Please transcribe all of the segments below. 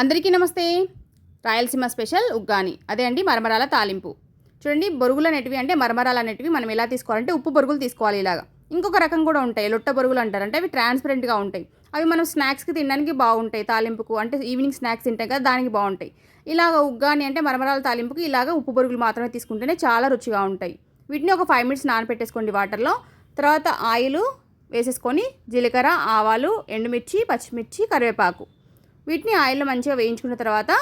అందరికీ నమస్తే. రాయలసీమ స్పెషల్ ఉగ్గాని. అదే అండి మరమరాల తాలింపు. చూడండి బొరుగులు అనేటివి అంటే మరమరాలు అనేటివి మనం ఎలా తీసుకోవాలంటే ఉప్పు బొరుగులు తీసుకోవాలి ఇలాగా. ఇంకొక రకం కూడా ఉంటాయి లొట్ట బొరుగులు అంటారు. అంటే అవి ట్రాన్స్పరెంట్గా ఉంటాయి. అవి మనం స్నాక్స్కి తినడానికి బాగుంటాయి తాలింపుకు. అంటే ఈవినింగ్ స్నాక్స్ తింటాం కదా దానికి బాగుంటాయి. ఇలాగ ఉగ్గాని అంటే మరమరాల తాలింపుకి ఇలాగ ఉప్పు బొరుగులు మాత్రమే తీసుకుంటేనే చాలా రుచిగా ఉంటాయి. వీటిని ఒక ఫైవ్ మినిట్స్ నానపెట్టేసుకోండి వాటర్లో. తర్వాత ఆయిల్ వేసేసుకొని జీలకర్ర ఆవాలు ఎండుమిర్చి పచ్చిమిర్చి కరివేపాకు. వీటిని ఆయిల్లో మంచిగా వేయించుకున్న తర్వాత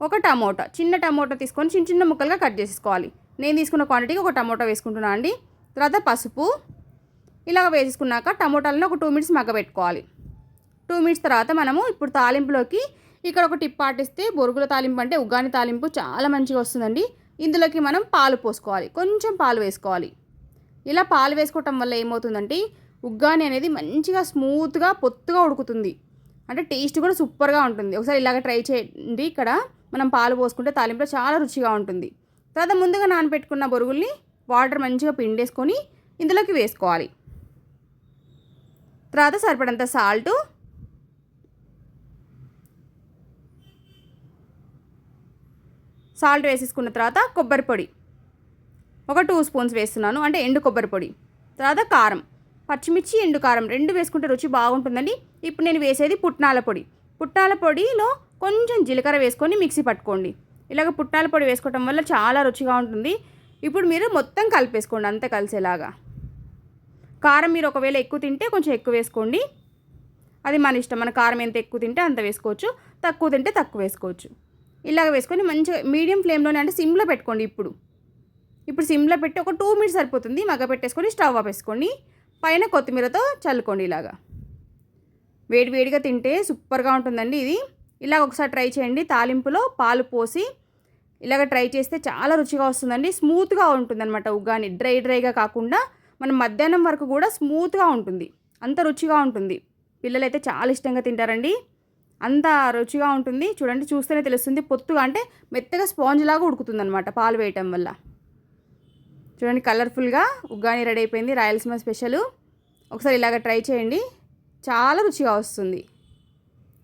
ఒక టమోటా చిన్న టమోటా తీసుకొని చిన్న చిన్న ముక్కలుగా కట్ చేసుకోవాలి నేను తీసుకున్న క్వాంటిటీకి ఒక టమోటా వేసుకుంటున్నాను అండి. తర్వాత పసుపు ఇలాగ వేసేసుకున్నాక టమోటాలను ఒక టూ మినిట్స్ మగ్గబెట్టుకోవాలి. టూ మినిట్స్ తర్వాత మనము ఇప్పుడు తాలింపులోకి ఇక్కడ ఒక టిప్ పాటిస్తే బొరుగుల తాలింపు అంటే ఉగ్గాని తాలింపు చాలా మంచిగా వస్తుందండి. ఇందులోకి మనం పాలు పోసుకోవాలి. కొంచెం పాలు వేసుకోవాలి. ఇలా పాలు వేసుకోవటం వల్ల ఏమవుతుందంటే ఉగ్గాని అనేది మంచిగా స్మూత్గా పొత్తుగా ఉడుకుతుంది. అంటే టేస్ట్ కూడా సూపర్గా ఉంటుంది. ఒకసారి ఇలాగ ట్రై చేయండి ఇక్కడ. మనం పాలు పోసుకుంటే తాలింపులో చాలా రుచిగా ఉంటుంది. తర్వాత ముందుగా నానబెట్టుకున్న బొరుగుల్ని వాటర్ మంచిగా పిండేసుకొని ఇందులోకి వేసుకోవాలి. తర్వాత సరిపడంత సాల్టు సాల్ట్ వేసేసుకున్న తర్వాత కొబ్బరి పొడి. ఒక టూ స్పూన్స్ వేస్తున్నాను. అంటే ఎండు కొబ్బరి పొడి. తర్వాత కారం. పచ్చిమిర్చి ఎండు కారం రెండు వేసుకుంటే రుచి బాగుంటుందండి. ఇప్పుడు నేను వేసేది పుట్నాల పొడి. పుట్నాల పొడిలో కొంచెం జీలకర్ర వేసుకొని మిక్సీ పట్టుకోండి. ఇలాగ పుట్నాల పొడి వేసుకోవటం వల్ల చాలా రుచిగా ఉంటుంది. ఇప్పుడు మీరు మొత్తం కలిపేసుకోండి అంతా కలిసేలాగా. కారం మీరు ఒకవేళ ఎక్కువ తింటే కొంచెం ఎక్కువ వేసుకోండి. అది మన ఇష్టం. మన కారం ఎంత ఎక్కువ తింటే అంత వేసుకోవచ్చు. తక్కువ తింటే తక్కువ వేసుకోవచ్చు. ఇలాగ వేసుకొని మంచిగా మీడియం ఫ్లేమ్లోనే అంటే సిమ్లో పెట్టుకోండి ఇప్పుడు. ఇప్పుడు సిమ్లో పెట్టి ఒక టూ మినిట్స్ సరిపోతుంది. మగ్గ పెట్టేసుకొని స్టవ్ ఆపేసుకోండి పైన కొత్తిమీరతో చల్లుకోండి ఇలాగా. వేడివేడిగా తింటే సూపర్గా ఉంటుందండి ఇది. ఇలా ఒకసారి ట్రై చేయండి. తాలింపులో పాలు పోసి ఇలాగ ట్రై చేస్తే చాలా రుచిగా వస్తుందండి. స్మూత్గా ఉంటుందన్నమాట ఉగ్గాని. డ్రై డ్రైగా కాకుండా మనం మధ్యాహ్నం వరకు కూడా స్మూత్గా ఉంటుంది. అంత రుచిగా ఉంటుంది. పిల్లలైతే చాలా ఇష్టంగా తింటారండి. అంత రుచిగా ఉంటుంది. చూడండి చూస్తేనే తెలుస్తుంది. పొత్తుగా అంటే మెత్తగా స్పాంజ్ లాగా ఉడుకుతుంది అనమాట పాలు వేయటం వల్ల. చూడండి కలర్ఫుల్గా ఉగ్గాని రెడీ అయిపోయింది. రాయలసీమ స్పెషల్ ఒకసారి ఇలాగ ట్రై చేయండి. చాలా రుచిగా వస్తుంది.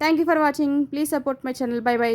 Thank you for watching please support my channel bye bye